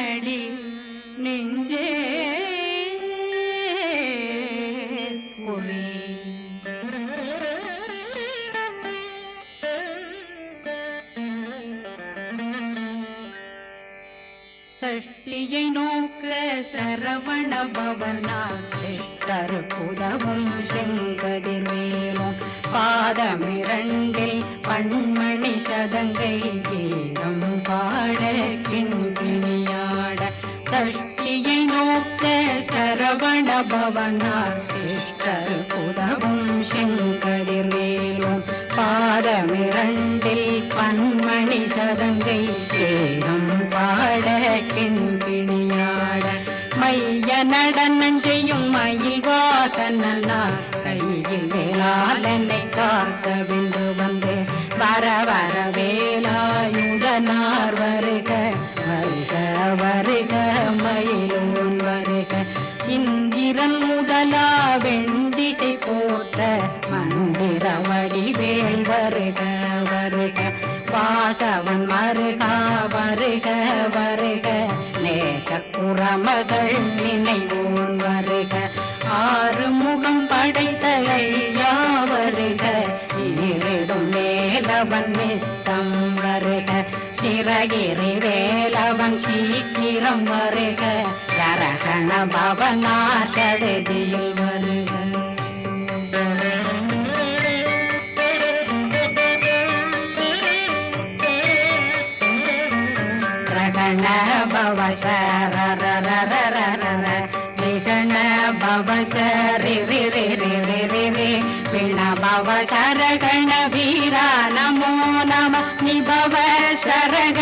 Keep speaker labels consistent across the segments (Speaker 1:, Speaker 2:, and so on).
Speaker 1: குமரனடி நெஞ்சே குமி சஷ்டியை நோக்க சரவண பவனா சிஷ்டர் புதவும் மேலும் பாதமிரண்டில் பண்மணி சதங்கை கீதம் பாட கிண்கிணியாட சரவண பவனா சிஷ்டர் புதவும் செங்கதிர்வேலும் பாதமிரண்டில் பன்மணி சதங்கை தேகம் பாட கிண்கிணியாட மைய நடனம் செய்யும் மயில் வாதனார் கையில் வேளாளனை காக்க விந்து வந்து வர வர வேலாயுதனார் வருக வருக வருக. பாசவன் மருகா வருக வருக. நேசக்குறமகள் நினைவோன் வருக. ஆறு முகம் படைத்த ஐயா வருக இருடும் மேலவன் நித்தம் வருக. சிறகிரி வேலவன் சீக்கிரம் வருக. சரகண பவனா சடுதியில் வருக. பவ சரரரரரரர ரிகண சரகண வீரா நமோ நம நிபவ சரக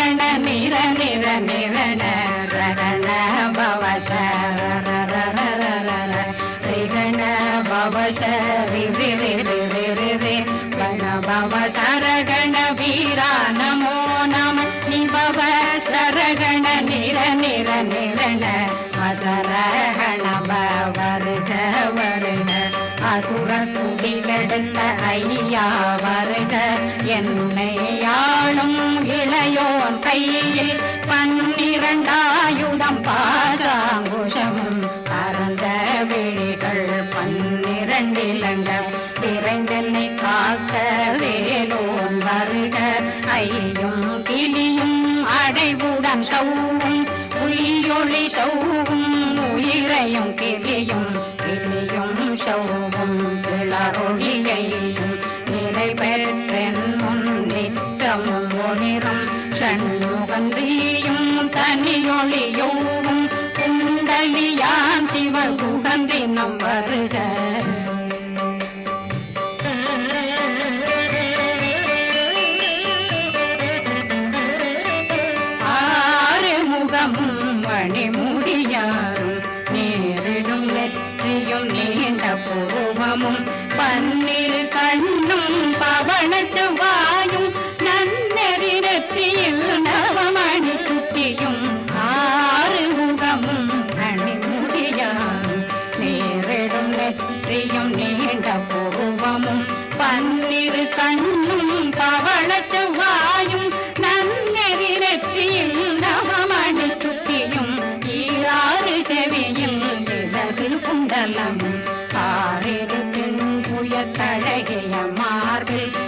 Speaker 1: என்னை யாழும் இளையோன் கையில் பன்னிரண்டாயுதம் பாசாங்குஷம் அறந்த விழிகள் பன்னிரண்டிலங்க விரைந்தென்னை காக்க வேலோன் வருக ஐயும் கிளியும் அடைவுடன் சௌவும் உயிரொளி சௌவும் உயிரையும் கிளியும் கிளியும் சௌவும் கிளரொழியை குகந்தினம் வருக இடது குண்டலம் ஆறிரு புய தழகிய மார்பில்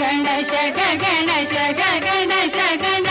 Speaker 1: ಗಣಶ ಗಣಶ ಗಣಶ ಗಣಶ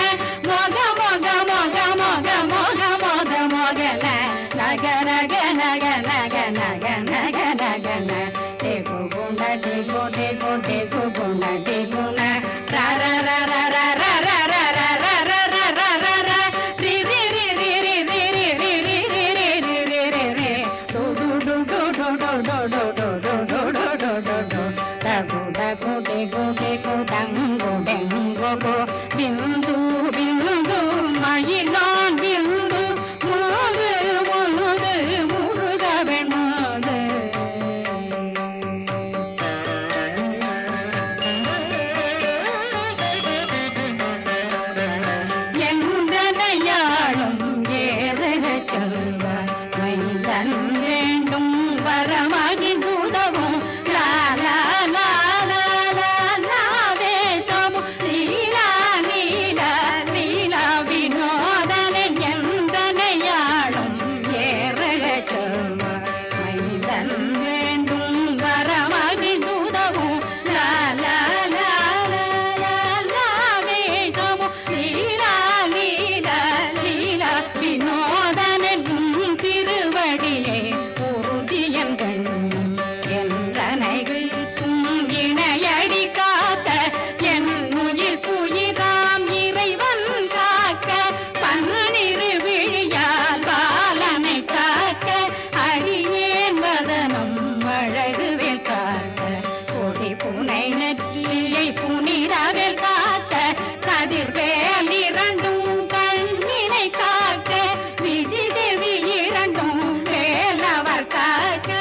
Speaker 1: का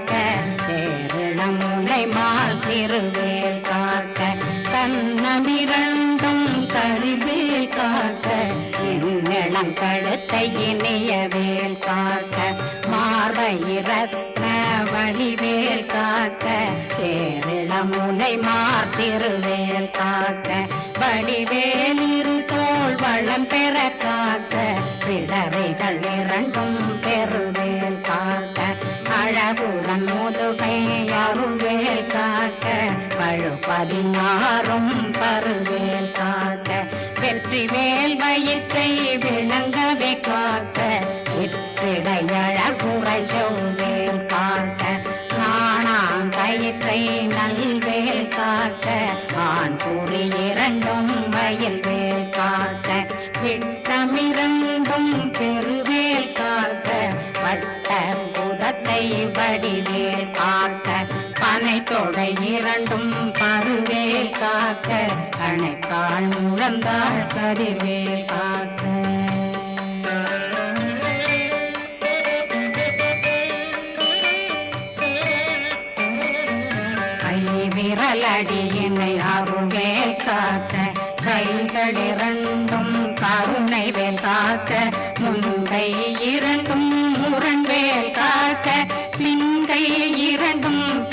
Speaker 1: காக்க சேரிளம் முனை மால் திருவேல் காக்க தன்னமிரண்டும் கருவேல் காக்க இளம் கழுத்தை இணையவேல் காக்க மார்பை வழிவேல் காக்க சேரிளம் முனை மார் திருவேல் காக்க வடிவேல் இரு தோல் வளம் பெற காக்க பிடரைகள் இரண்டும் பெருவேல் காக்க அழகுடன் முதுகை அருள்வேல் காக்க பழு பதினாறும் பருவேல் காக்க வெற்றி வேல் வயிற்றை விளங்கவே காக்க சிற்றிடையழகுரை செவ்வேல் காக்க நாணாங் கயிற்றை நல்வேல் காக்க ஆண் கூறி இரண்டும் வயல்வேல் புதத்தை வடிவேல் காக்க பனை தொடை இரண்டும் பருவேல் காக்க கணைக்கால் முழந்தாள் கருவேல் காக்க. விரலடியினை அருவேல் காக்க கைகள் இரண்டும் கருணை வேல் காக்க முந்தை இரண்டும் seeing you.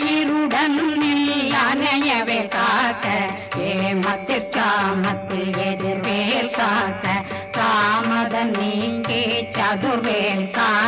Speaker 1: மலையிருடன் அணையவே காக்க ஏமத்து காமத்து எதிர்வேல் காக்க காமதன் நீங்கே சதுர்வேல் காக்க.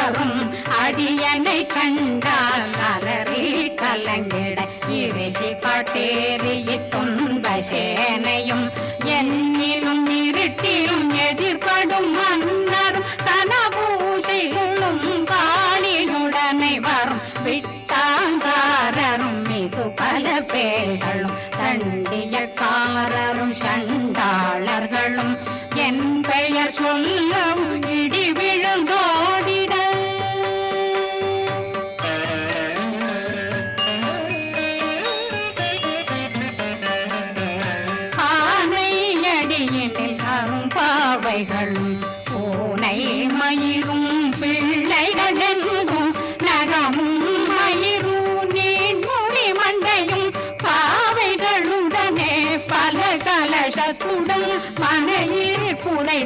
Speaker 1: பிரம்மராட்சதரும் அடியனை கண்டால் அலறி கலங்கிட. இறைசி பட்டேறி துன்ப சேனையும்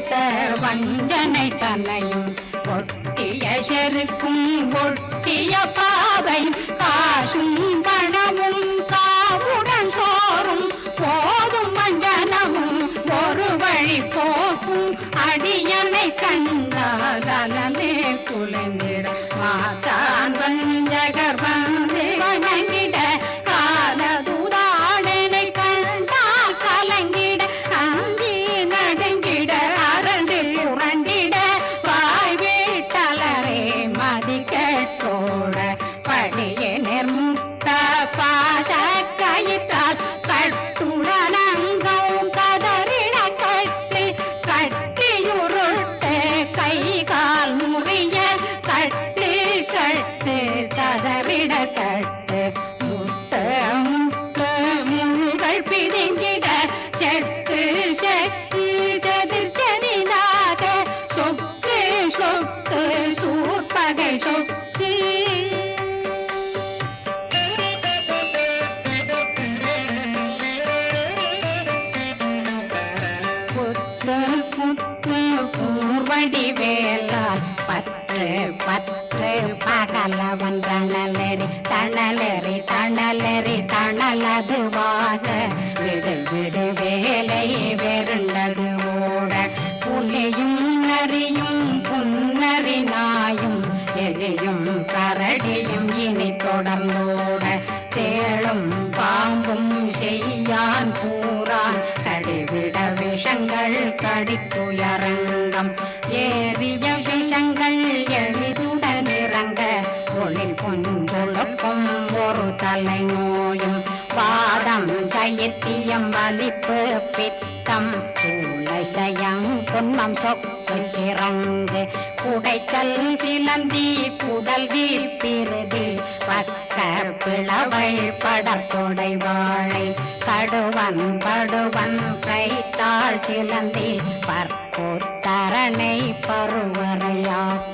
Speaker 1: புதைத்த வஞ்சனை தலையும் ஒட்டிய செருக்கும் ஒட்டிய பாவையும் காசும் தணலெறி வாக விடு விடு வேலை வெருண்டது ஓட. புலியும் நரியும் புன்னரி நாயும் எலியும் கரடியும் இனி தொடர்ந்தோட. தேளும் பாம்பும் செய்யான் கூறான். கடிவிட விஷங்கள் கடித்துயரங்கம். ஏறிய விஷங்கள் எளிதுடன் இறங்க. ஒளி புஞ்சொழுக்கும் ஒரு தலை பித்தம் சயத்தியம் வலிப்பு பித்தம். சூளை சயம் புன்மம் சொக்கு சிறங்கு. குடைச்சல் சிலந்தி குடல் வீப்பிருதி பக்க பிளவை படத்தொடை வாழை. கடுவன் படுவன் கைத்தாள் சிலந்தி. பற்போத்தரணை பருவரையாக்கும்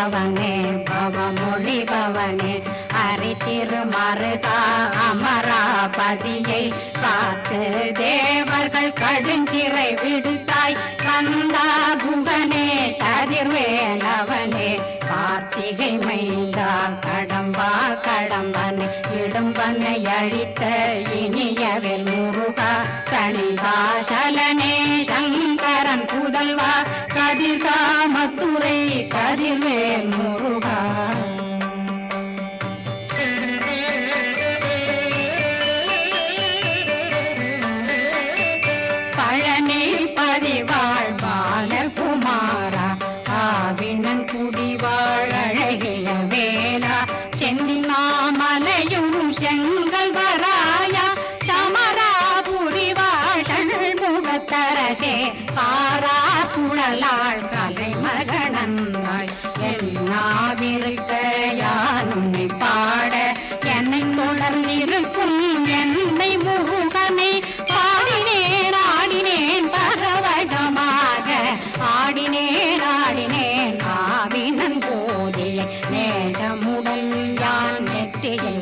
Speaker 1: பவனே பவமொழி பவனே ஹரி திருமருகா அமராபதியை காத்து தேவர்கள் கடுஞ்சிறை விடுத்தாய். கந்தா குகனே கதிர்வேலவனே கார்த்திகை மைந்தா கடம்பா கடம்பனை இடும்பனை அழித்த இனியவில் முருகா தனிவாசலனே சங்கரன் புதல்வா கதிர்காமத்துறை கதிர்வேல் முருகா. ella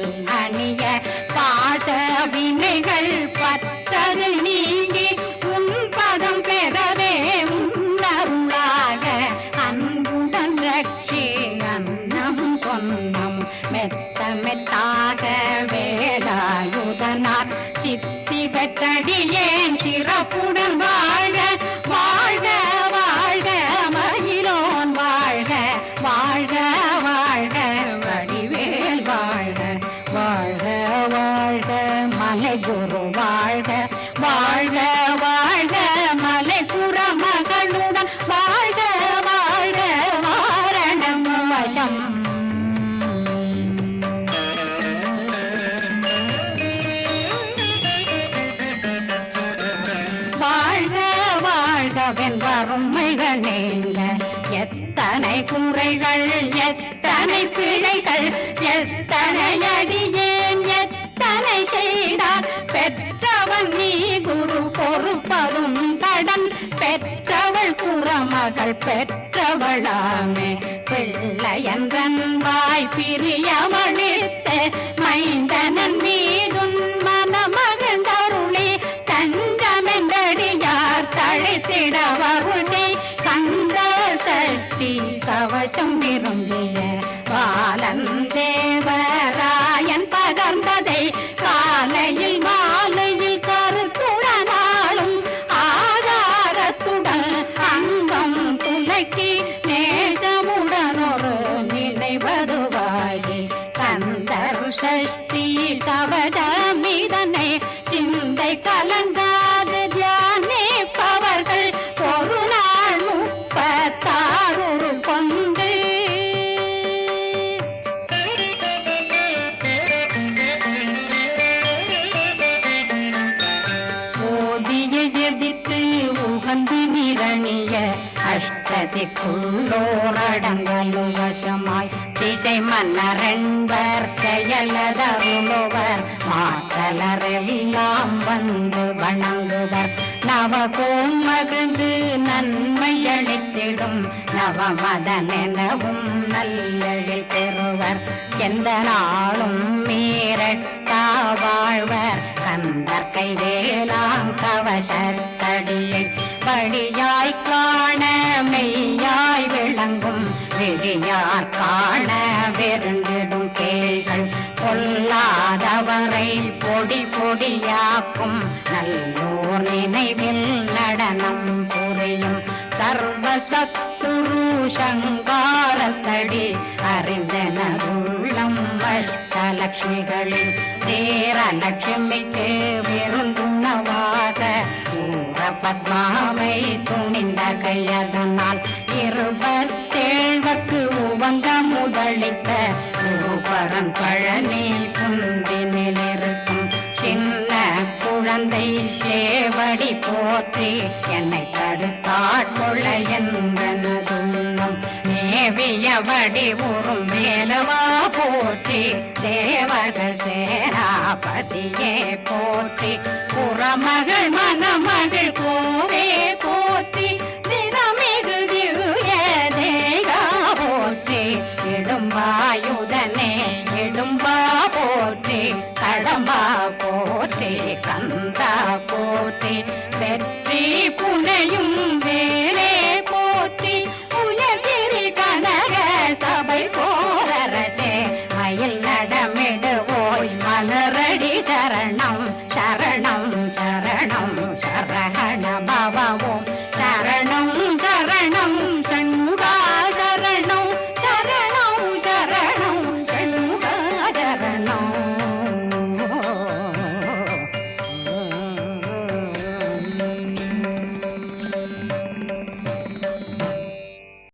Speaker 1: பெற்றவளாமே. பிள்ளையன்றன் வாய் பிரியமணித்த வாழ்வ கந்தற்கை வேளாங் கவசத்தடியை படியாய் காண மெய்யாய் விளங்கும் விழியார் காண விருந்திடும் கேள்கள் பொல்லாதவரை பொடி பொடியாக்கும் நல்லோர் நினைவில் நடனம் புரியும் சர்வசத்துரு சங்காரத்தடி அறிந்தன உள்ளம் வஷ்டலட்சுமிகளின் சேர லட்சுமிக்கு விருந்துணவாக உன்ற பத்மாவை துணிந்த கையதனால் இருபத்தேழ்வக்கு உவந்த முதலித்த ரூபரன் பழனி குந்தினில் இருக்கும் சின்ன குழந்தை சேவடி போற்றி என்னை தடுத்தாள் கொள்ள என்றனதுள்ளம். நேவியபடி உறும் மேலவா போற்றி தேவர்கள் சேர தபதியே போற்றி புறமகள் மணமகள் போவே போற்றி திறமிகுதிய தேகா போற்றி இடும்பாயுதனே இடும்பா போற்றி கடம்பா போற்றி கந்தா போற்றி வெற்றி புனையும்